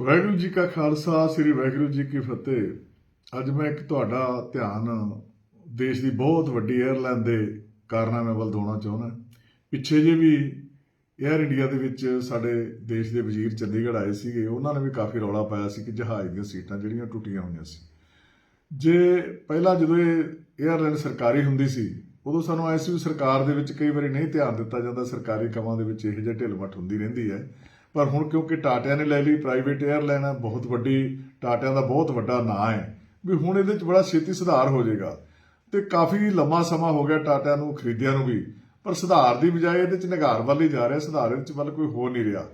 ਵਾਹਿਗੁਰੂ ਜੀ ਕਾ ਖਾਲਸਾ, ਸ੍ਰੀ ਵਾਹਿਗੁਰੂ ਜੀ ਕੀ ਫਤਿਹ। ਅੱਜ ਮੈਂ ਇੱਕ ਤੁਹਾਡਾ ਧਿਆਨ ਦੇਸ਼ ਦੀ ਬਹੁਤ ਵੱਡੀ 에ਅਰਲਾਈਨ ਦੇ ਕਾਰਨਾਮੇ ਵੱਲ ਦੋਣਾ ਚਾਹੁੰਦਾ। ਪਿੱਛੇ ਜੇ ਵੀ 에ਅਰ ਇੰਡੀਆ ਦੇ ਵਿੱਚ ਸਾਡੇ ਦੇਸ਼ ਦੇ ਵਜ਼ੀਰ ਚੰਡੀਗੜ੍ਹ ਆਏ ਸੀਗੇ, ਉਹਨਾਂ ਨੇ ਵੀ ਕਾਫੀ ਰੌਲਾ ਪਾਇਆ ਸੀ ਕਿ ਜਹਾਜ਼ ਦੀਆਂ ਸੀਟਾਂ ਜਿਹੜੀਆਂ ਟੁੱਟੀਆਂ ਹੋਈਆਂ ਸੀ। ਜੇ ਪਹਿਲਾਂ ਜਦੋਂ ਇਹ 에ਅਰਲਾਈਨ ਸਰਕਾਰੀ ਹੁੰਦੀ ਸੀ, ਉਦੋਂ ਸਾਨੂੰ ਐਸ ਵੀ ਸਰਕਾਰ ਦੇ ਵਿੱਚ ਕਈ ਵਾਰੀ ਨਹੀਂ ਧਿਆਨ ਦਿੱਤਾ ਜਾਂਦਾ, ਸਰਕਾਰੀ ਕੰਮਾਂ ਦੇ ਵਿੱਚ ਇਹ ਜਿਹੇ ਢਿਲਮਟ ਹੁੰਦੀ ਰਹਿੰਦੀ ਹੈ। ਪਰ ਹੁਣ ਕਿਉਂਕਿ ਟਾਟਿਆਂ ਨੇ ਲੈ ਲਈ ਪ੍ਰਾਈਵੇਟ 에ਅਰਲਾਈਨ ਹੈ, ਬਹੁਤ ਵੱਡੀ, ਟਾਟਿਆਂ ਦਾ ਬਹੁਤ ਵੱਡਾ ਨਾਂ ਹੈ, ਵੀ ਹੁਣ ਇਹਦੇ ਵਿੱਚ ਬੜਾ ਛੇਤੀ ਸੁਧਾਰ ਹੋ ਜਾਏਗਾ। ਤੇ ਕਾਫੀ ਲੰਮਾ ਸਮਾਂ ਹੋ ਗਿਆ ਟਾਟਿਆਂ ਨੂੰ, ਖਰੀਦਿਆ ਨੂੰ ਵੀ, ਪਰ ਸੁਧਾਰ ਦੀ ਬਜਾਏ ਇਹਦੇ ਚ ਨਿਗਾਰ ਵੱਲ ਹੀ ਜਾ ਰਿਹਾ, ਸੁਧਾਰ ਵਿੱਚ ਵੱਲ ਕੋਈ ਹੋ ਨਹੀਂ ਰਿਹਾ।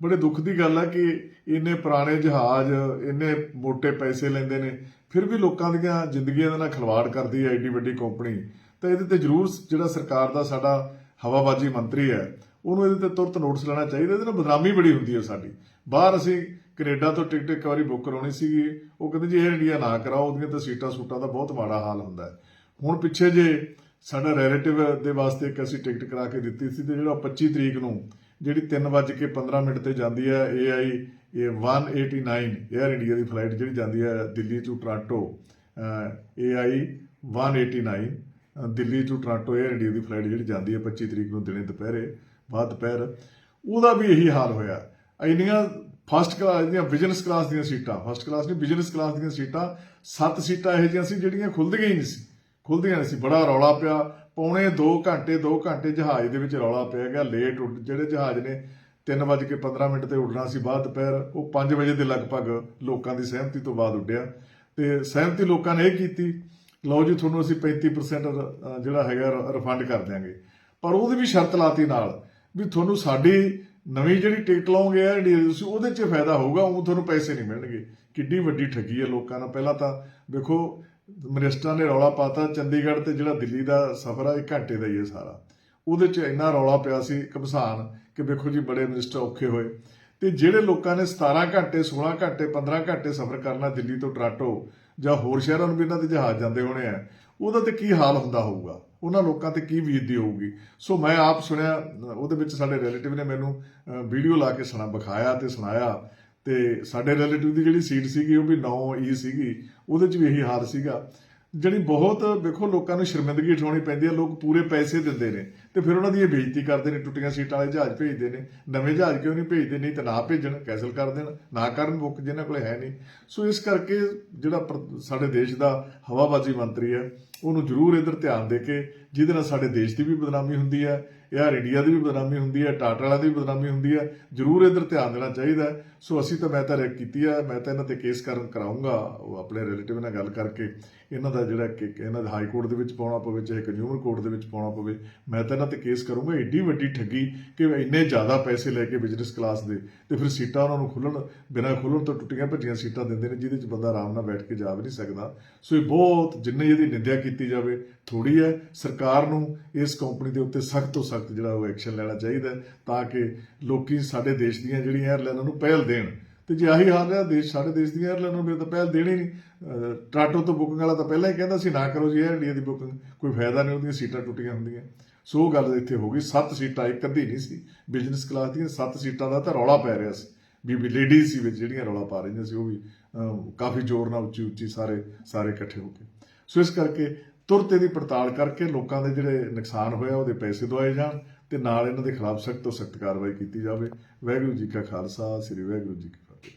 ਬੜੇ ਦੁੱਖ ਦੀ ਗੱਲ ਹੈ ਕਿ ਇੰਨੇ ਪੁਰਾਣੇ ਜਹਾਜ਼, ਇੰਨੇ ਮੋਟੇ ਪੈਸੇ ਲੈਂਦੇ ਨੇ, ਫਿਰ ਵੀ ਲੋਕਾਂ ਦੀਆਂ ਜ਼ਿੰਦਗੀਆਂ ਦੇ ਨਾਲ ਖਿਲਵਾੜ ਕਰਦੀ ਹੈ ਐਡੀ ਵੱਡੀ ਕੰਪਨੀ ਤਾਂ ਇਹਦੇ ਤੇ ਜ਼ਰੂਰ ਜਿਹੜਾ ਸਰਕਾਰ ਦਾ ਸਾਡਾ ਹਵਾਬਾਜੀ ਮੰਤਰੀ ਹੈ ਉਹਨੂੰ ਇਹਦੇ ਤੇ ਤੁਰਤ ਨੋਟਿਸ ਲੈਣਾ ਚਾਹੀਦਾ, ਇਹਦੇ ਨਾਲ ਬਦਨਾਮੀ ਬੜੀ ਹੁੰਦੀ ਹੈ ਸਾਡੀ। ਬਾਹਰ ਅਸੀਂ ਕੈਨੇਡਾ ਤੋਂ ਟਿਕਟ ਇੱਕ ਵਾਰੀ ਬੁੱਕ ਕਰਾਉਣੀ ਸੀਗੀ, ਉਹ ਕਹਿੰਦੇ ਜੀ ਇਹ ਇੰਡੀਆ ਨਾ ਕਰਾਓ, ਉਹਦੀਆਂ ਤਾਂ ਸੀਟਾਂ ਸੂਟਾਂ ਦਾ ਬਹੁਤ ਮਾੜਾ ਹਾਲ ਹੁੰਦਾ ਹੈ। ਹੁਣ ਪਿੱਛੇ ਜੇ ਸਾਡਾ ਰੈਲੇਟਿਵ ਦੇ ਵਾਸਤੇ ਇੱਕ ਅਸੀਂ ਟਿਕਟ ਕਰਾ ਕੇ ਦਿੱਤੀ ਸੀ ਤੇ ਜਿਹੜਾ 25 ਤਰੀਕ ਨੂੰ, ਜਿਹੜੀ 3:15 ਮਿੰਟ ਤੇ ਜਾਂਦੀ ਹੈ ਏ AI ਇਹ 189 ਏਅਰ ਇੰਡੀਆ ਦੀ ਫਲਾਈਟ ਜਿਹੜੀ ਜਾਂਦੀ ਹੈ ਦਿੱਲੀ ਤੋਂ Toronto AI 189 Delhi to Toronto Air India the flight ਜਿਹੜੀ ਜਾਂਦੀ ਹੈ 25 ਤਰੀਕ ਨੂੰ ਦਿਨੇ ਦੁਪਹਿਰੇ ਬਾਅਦ ਦੁਪਹਿਰ ਉਹਦਾ ਵੀ ਇਹੀ ਹਾਲ ਹੋਇਆ। ਇੰਨੀਆਂ ਫਸਟ ਕਲਾਸ ਦੀਆਂ ਬਿਜ਼ਨਸ ਕਲਾਸ ਦੀਆਂ ਸੀਟਾਂ ਫਸਟ ਕਲਾਸ ਨਹੀਂ ਬਿਜ਼ਨਸ ਕਲਾਸ ਦੀਆਂ ਸੀਟਾਂ, ਸੱਤ ਸੀਟਾਂ ਇਹੋ ਜਿਹੀਆਂ ਸੀ ਜਿਹੜੀਆਂ ਖੁੱਲਦੀਆਂ ਹੀ ਨਹੀਂ ਸੀ। ਖੁੱਲਦੀਆਂ ਨਹੀਂ ਸੀ। ਬੜਾ ਰੌਲਾ ਪਿਆ। ਪੌਣੇ 2 ਘੰਟੇ 2 ਘੰਟੇ ਜਹਾਜ਼ ਦੇ ਵਿੱਚ ਰੌਲਾ ਪਿਆ ਗਿਆ। ਲੇਟ ਉੱਡ, ਜਿਹੜੇ ਜਹਾਜ਼ ਨੇ 3:15 ਮਿੰਟ ਤੇ ਉੱਡਣਾ ਸੀ ਬਾਅਦ ਦੁਪਹਿਰ ਉਹ 5 ਵਜੇ ਦੇ ਲਗਭਗ ਲੋਕਾਂ ਦੀ ਸਹਿਮਤੀ ਤੋਂ ਬਾਅਦ ਉੱਡਿਆ। ਤੇ ਸਹਿਮਤੀ ਲੋਕਾਂ ਨੇ ਇਹ ਕੀਤੀ, ਲਓ ਜੀ, ਤੁਹਾਨੂੰ ਅਸੀਂ 35% ਜਿਹੜਾ ਹੈਗਾ ਰਿਫੰਡ ਕਰ ਦਿਆਂਗੇ। ਪਰ ਉਹਦੀ ਵੀ ਸ਼ਰਤ ਲਾਤੀ ਨਾਲ। ਵੀ ਤੁਹਾਨੂੰ ਸਾਡੀ ਨਵੀਂ ਜਿਹੜੀ ਟਿਕਟ ਲਾਉਂਗੇ ਆ, ਜਿਹੜੀ ਤੁਸੀਂ ਉਹਦੇ 'ਚ ਫਾਇਦਾ ਹੋਊਗਾ ਉਹ ਤੁਹਾਨੂੰ ਪੈਸੇ ਨਹੀਂ ਮਿਲਣਗੇ। ਕਿੱਡੀ ਵੱਡੀ ਠੱਗੀ ਹੈ ਲੋਕਾਂ ਨਾਲ। ਪਹਿਲਾਂ ਤਾਂ ਵੇਖੋ, ਮਿਨਿਸਟਰਾਂ ਨੇ ਰੌਲਾ ਪਾਤਾ, ਚੰਡੀਗੜ੍ਹ ਤੇ ਜਿਹੜਾ ਦਿੱਲੀ ਦਾ ਸਫ਼ਰ ਆ ਇੱਕ ਘੰਟੇ ਦਾ ਹੀ ਹੈ ਸਾਰਾ। ਉਹਦੇ 'ਚ ਇੰਨਾ ਰੌਲਾ ਪਿਆ ਸੀ ਕਮਸਾਨ ਕਿ ਵੇਖੋ ਜੀ, ਬੜੇ ਮਿਨਿਸਟਰ ਔਖੇ ਹੋਏ। ਤੇ ਜਿਹੜੇ ਲੋਕਾਂ ਨੇ 17 ਘੰਟੇ 16 ਘੰਟੇ 15 ਘੰਟੇ ਸਫ਼ਰ ਕਰਨਾ ਦਿੱਲੀ ਤੋਂ ਟੋਰਾਂਟੋ ਜਾਂ ਹੋਰ ਸ਼ਹਿਰਾਂ ਨੂੰ ਵੀ ਇਹਨਾਂ ਦੇ ਜਹਾਜ਼ ਜਾਂਦੇ ਹੋਣੇ ਆ ਉਹਦਾ ਤੇ ਕੀ ਹਾਲ ਹੁੰਦਾ ਹੋਊਗਾ? ਉਹਨਾਂ ਲੋਕਾਂ ਤੇ ਕੀ ਬੀਤਦੀ ਹੋਊਗੀ? ਸੋ ਮੈਂ ਆਪ ਸੁਣਿਆ, ਉਹਦੇ ਵਿੱਚ ਸਾਡੇ ਰਿਲੇਟਿਵ ਨੇ ਮੈਨੂੰ ਵੀਡੀਓ ਲਾ ਕੇ ਸੁਣਾ, ਵਿਖਾਇਆ ਤੇ ਸੁਣਾਇਆ। ਤੇ ਸਾਡੇ ਰਿਲੇਟਿਵ ਦੀ ਜਿਹੜੀ ਸੀਟ ਸੀਗੀ, ਉਹ ਵੀ 9 ਈ e ਸੀਗੀ। ਉਹਦੇ 'ਚ ਵੀ ਇਹੀ ਹਾਲ ਸੀਗਾ। ਜਿਹੜੀ ਬਹੁਤ ਵੇਖੋ ਲੋਕਾਂ ਨੂੰ ਸ਼ਰਮਿੰਦਗੀ ਉਠਾਉਣੀ ਪੈਂਦੀ ਹੈ, ਲੋਕ ਪੂਰੇ ਪੈਸੇ ਦਿੰਦੇ ਨੇ। ਤੇ ਫਿਰ ਉਹਨਾਂ ਦੀ ਇਹ ਬੇਇੱਜ਼ਤੀ ਕਰਦੇ ਨੇ, ਟੁੱਟੀਆਂ ਸੀਟਾਂ ਵਾਲੇ ਜਹਾਜ਼ ਭੇਜਦੇ ਨੇ। ਨਵੇਂ ਜਹਾਜ਼ ਕਿਉਂ ਨਹੀਂ ਭੇਜਦੇ? ਨਹੀਂ ਤਾਂ ਨਾ ਭੇਜਣ ਕੈਨਸਲ ਕਰ ਦੇਣ, ਨਾ ਕਰਨ ਬੁੱਕ ਜਿਹਨਾਂ ਕੋਲੇ ਹੈ ਨਹੀਂ। ਸੋ ਇਸ ਕਰਕੇ ਜਿਹੜਾ ਪ੍ਰ- ਸਾਡੇ ਦੇਸ਼ ਦਾ ਹਵਾਬਾਜ਼ੀ ਮੰਤਰੀ ਹੈ ਉਹਨੂੰ ਜ਼ਰੂਰ ਇਧਰ ਧਿਆਨ ਦੇ ਕੇ, ਜਿਹਦੇ ਨਾਲ ਸਾਡੇ ਦੇਸ਼ ਦੀ ਵੀ ਬਦਨਾਮੀ ਹੁੰਦੀ ਹੈ ਯਾਰ ਇੰਡੀਆ ਦੀ ਵੀ ਬਦਨਾਮੀ ਹੁੰਦੀ ਹੈ, ਟਾਟਾ ਵਾਲਾ ਦੀ ਵੀ ਬਦਨਾਮੀ ਹੁੰਦੀ ਹੈ। ਜ਼ਰੂਰ ਇਧਰ ਧਿਆਨ ਦੇਣਾ ਚਾਹੀਦਾ ਸੋ ਅਸੀਂ ਤਾਂ ਮੈਂ ਤਾਂ ਰੈਕ ਕੀਤੀ ਹੈ ਮੈਂ ਤਾਂ ਇਹਨਾਂ ਤੇ ਕੇਸ ਕਰਨ ਕਰਾਉਂਗਾ ਉਹ ਆਪਣੇ ਰਿਲੇਟਿਵ ਨਾਲ ਗੱਲ ਕਰਕੇ ਇਹਨਾਂ ਦਾ ਜਿਹੜਾ ਕਿ ਇਹਨਾਂ ਦਾ ਹਾਈ ਕੋਰਟ ਦੇ ਵਿੱਚ ਪਾਉਣਾ ਪਵੇ, ਚਾਹੇ ਕੰਜ਼ਿਊਮਰ ਕੋਰਟ ਦੇ ਵਿੱਚ ਪਾਉਣਾ ਪਵੇ, ਮੈਂ ਤਾਂ ਇਹਨਾਂ ਤੇ ਕੇਸ ਕਰੂੰਗਾ। ਏਡੀ ਵੱਡੀ ਠੱਗੀ ਕਿ ਇੰਨੇ ਜ਼ਿਆਦਾ ਪੈਸੇ ਲੈ ਕੇ ਬਿਜ਼ਨਸ ਕਲਾਸ ਦੇ ਤੇ ਫਿਰ ਸੀਟਾਂ ਉਹਨਾਂ ਨੂੰ ਖੁੱਲਣ, ਬਿਨਾਂ ਖੁੱਲਣ ਤੋਂ ਟੁੱਟੀਆਂ ਭੱਜੀਆਂ ਸੀਟਾਂ ਦਿੰਦੇ ਨੇ, ਜਿਹਦੇ 'ਚ ਬੰਦਾ ਆਰਾਮ ਨਾਲ ਬੈਠ ਕੇ ਜਾ ਵੀ ਨਹੀਂ ਸਕਦਾ। ਸੋ ਇਹ ਬਹੁਤ, ਜਿੰਨੇ ਇਹਦੀ ਨਿੰਦਿਆ ਕੀਤੀ ਜਾਵੇ ਥੋੜੀ ਹੈ। ਸਰਕਾਰ ਨੂੰ ਇਸ ਕੰਪਨੀ ਦੇ ਉੱਤੇ ਸਖਤ ਤੋਂ ਸਖਤ ਸਖਤ ਜਿਹੜਾ ਉਹ ਐਕਸ਼ਨ ਲੈਣਾ ਚਾਹੀਦਾ ਤਾਂ ਕਿ ਲੋਕੀ ਸਾਡੇ ਦੇਸ਼ ਦੀਆਂ ਜਿਹੜੀਆਂ ਏਅਰਲਾਈਨਾਂ ਨੂੰ ਪਹਿਲ ਦੇਣ। ਤੇ ਜੇ ਆਹੀ ਹਾਲ ਰਿਹਾ ਦੇਸ਼ ਸਾਡੇ ਦੇਸ਼ ਦੀਆਂ ਏਅਰਲਾਈਨਾਂ ਨੂੰ ਤਾਂ ਪਹਿਲ ਦੇਣੀ ਨਹੀਂ। ਟਰਾਟੋ ਤੋਂ ਬੁਕਿੰਗ ਵਾਲਾ ਤਾਂ ਪਹਿਲਾਂ ਹੀ ਕਹਿੰਦਾ ਸੀ, ਨਾ ਕਰੋ ਜੀ 에ਅਰ ਇੰਡੀਆ ਦੀ ਬੁਕਿੰਗ ਕੋਈ ਫਾਇਦਾ ਨਹੀਂ, ਉਹਦੀਆਂ ਸੀਟਾਂ ਟੁੱਟੀਆਂ ਹੁੰਦੀਆਂ। ਸੋ ਗੱਲ ਇੱਥੇ ਹੋ ਗਈ, ਸੱਤ ਸੀਟਾਂ ਇੱਕ ਅੱਧੀ ਨਹੀਂ ਸੀ। ਬਿਜ਼ਨਸ ਕਲਾਸ ਦੀਆਂ ਸੱਤ ਸੀਟਾਂ ਦਾ ਤਾਂ ਰੌਲਾ ਪੈ ਰਿਹਾ ਸੀ। ਬੀਬੀ ਲੇਡੀਜ਼ ਸੀ ਵਿੱਚ ਜਿਹੜੀਆਂ ਰੌਲਾ ਪਾ ਰਹੀਆਂ ਸੀ, ਉਹ ਵੀ ਕਾਫੀ ਜ਼ੋਰ ਨਾਲ ਉੱਚੀ ਉੱਚੀ ਸਾਰੇ ਸਾਰੇ ਇਕੱਠੇ ਹੋ ਕੇ। ਸੋ ਇਸ ਕਰਕੇ ਤੁਰਤ ਦੀ ਪੜਤਾਲ ਕਰਕੇ ਲੋਕਾਂ ਦੇ ਜਿਹੜੇ ਨੁਕਸਾਨ ਹੋਇਆ, ਉਹਦੇ ਪੈਸੇ ਦਵਾਏ ਜਾਣ ਤੇ ਨਾਲ ਇਹਨਾਂ ਦੇ ਖਿਲਾਫ ਸਖਤ ਤੋਂ ਸਖਤ ਕਾਰਵਾਈ ਕੀਤੀ ਜਾਵੇ। ਵਾਹਿਗੁਰੂ ਜੀ ਕਾ ਖਾਲਸਾ, ਸ੍ਰੀ ਵਾਹਿਗੁਰੂ ਜੀ ਕੀ ਫਤਿਹ।